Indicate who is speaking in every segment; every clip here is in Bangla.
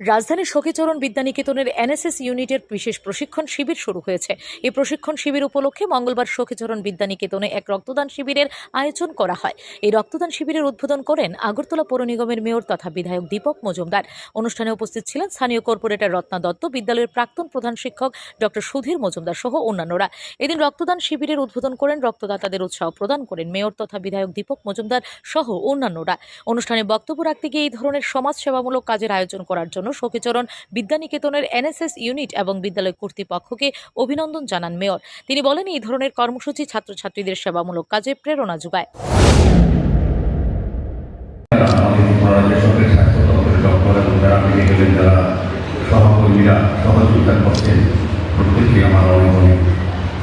Speaker 1: রাজধানীর সখীচরণ বিদ্যানিকেতনের এনএসএস ইউনিটের বিশেষ প্রশিক্ষণ শিবির শুরু হয়েছে। এই প্রশিক্ষণ শিবির উপলক্ষে মঙ্গলবার সখীচরণ বিদ্যানিকেতনে এক রক্তদান শিবিরের আয়োজন করা হয়। এই রক্তদান শিবিরের উদ্বোধন করেন আগরতলা পৌর নিগমের মেয়র তথা বিধায়ক দীপক মজুমদার। অনুষ্ঠানে উপস্থিত ছিলেন স্থানীয় কর্পোরেটর রত্না দত্ত, বিদ্যালয়ের প্রাক্তন প্রধান শিক্ষক ডক্টর সুধীর মজুমদার সহ অন্যান্যরা। এদিন রক্তদান শিবিরের উদ্বোধন করেন রক্তদাতাদের উৎসাহ প্রদান করেন মেয়র তথা বিধায়ক দীপক মজুমদার সহ অন্যান্যরা। অনুষ্ঠানে বক্তব্য রাখতে গিয়ে এই ধরনের সমাজসেবামূলক কাজের আয়োজন করার জন্য সখীচরণ বিদ্যানিকেতনের এনএসএস ইউনিট এবং বিদ্যালয় কর্তৃপক্ষকে অভিনন্দন জানান মেয়র। তিনি বলেন, এই ধরনের কর্মসূচি ছাত্রছাত্রীদের সেবামূলক কাজে প্রেরণা যোগায়।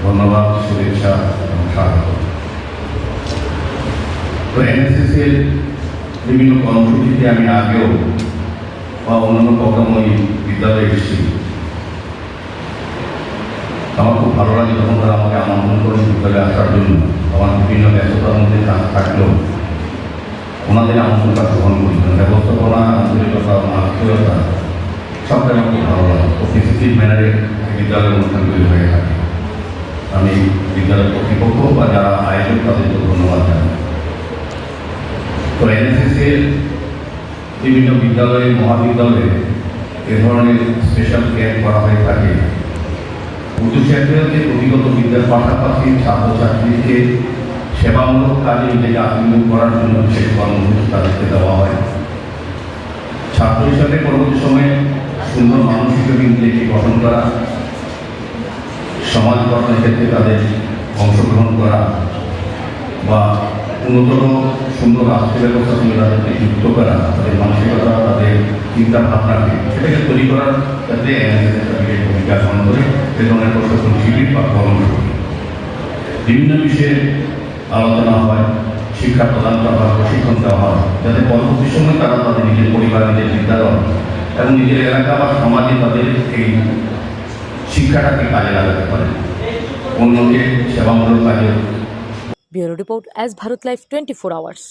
Speaker 2: ধন্যবাদ শুভেচ্ছা এবং স্বাগত তো এনএসএস এর বিভিন্ন কর্মসূচিতে আমি আগেও বা অন্যান্য প্রোগ্রাম বিদ্যালয়ে এসেছি আমার খুব ভালো লাগে যখন তারা আমাকে আমন্ত্রণ করে বিদ্যালয়ে আসার জন্য। আমার বিভিন্ন ব্যস্ততার মধ্যে কাজ থাকলেও ওনাদের আমন্ত্রণটা গ্রহণ করি। ব্যবস্থাপনা, আন্তরিকতা আত্মীয়তা সবটাই খুব ভালো লাগে। পজিটিভ ম্যানারে বিদ্যালয়ের অনুষ্ঠানগুলি হয়ে থাকে। আমি বিদ্যালয় কর্তৃপক্ষ বা যারা আয়োজক তাদেরকে ধন্যবাদ জানাই। তো এনএসএসের বিভিন্ন বিদ্যালয়ে, মহাবিদ্যালয়ে এ ধরনের স্পেশাল ক্যাম্প করা হয়ে থাকে। উচ্চশিক্ষার্থীদেরকে অভিগত বিদ্যার পাশাপাশি ছাত্রছাত্রীকে সেবামূলক কাজে নিজেকে আত্মনিয়োগ করার জন্য বিশেষ কর্মসূচি তাদেরকে দেওয়া হয়। ছাত্র হিসাবে পরবর্তী সময়ে সুন্দর মানুষ হিসেবে নিজেকে গঠন করা, সমাজ গঠনের ক্ষেত্রে তাদের অংশগ্রহণ করা বা উন্নতর সুন্দর রাষ্ট্র ব্যবস্থা সঙ্গে তাদেরকে যুক্ত করা, তাদের মানসিকতা, তাদের চিন্তা ভাবনাকে সেটাকে তৈরি করার NSS একটা বিশেষ ভূমিকা গ্রহণ করে, সে ধরনের প্রশাসন, শিবির বা কর্মসূচি। বিভিন্ন বিষয়ে আলোচনা হয়, শিক্ষা প্রদান করা হয়, প্রশিক্ষণ দেওয়া হয়, যাতে পরবর্তী সময় তারা তাদের নিজের পরিবার, নিজের বিদ্যালয় এবং নিজের এলাকা বা সমাজে তাদের এই শিক্ষাটাকে কাজে লাগাতে পারে। অন্যকে সেবামূলক কাজে
Speaker 1: bureau report as Bharat life twenty four hours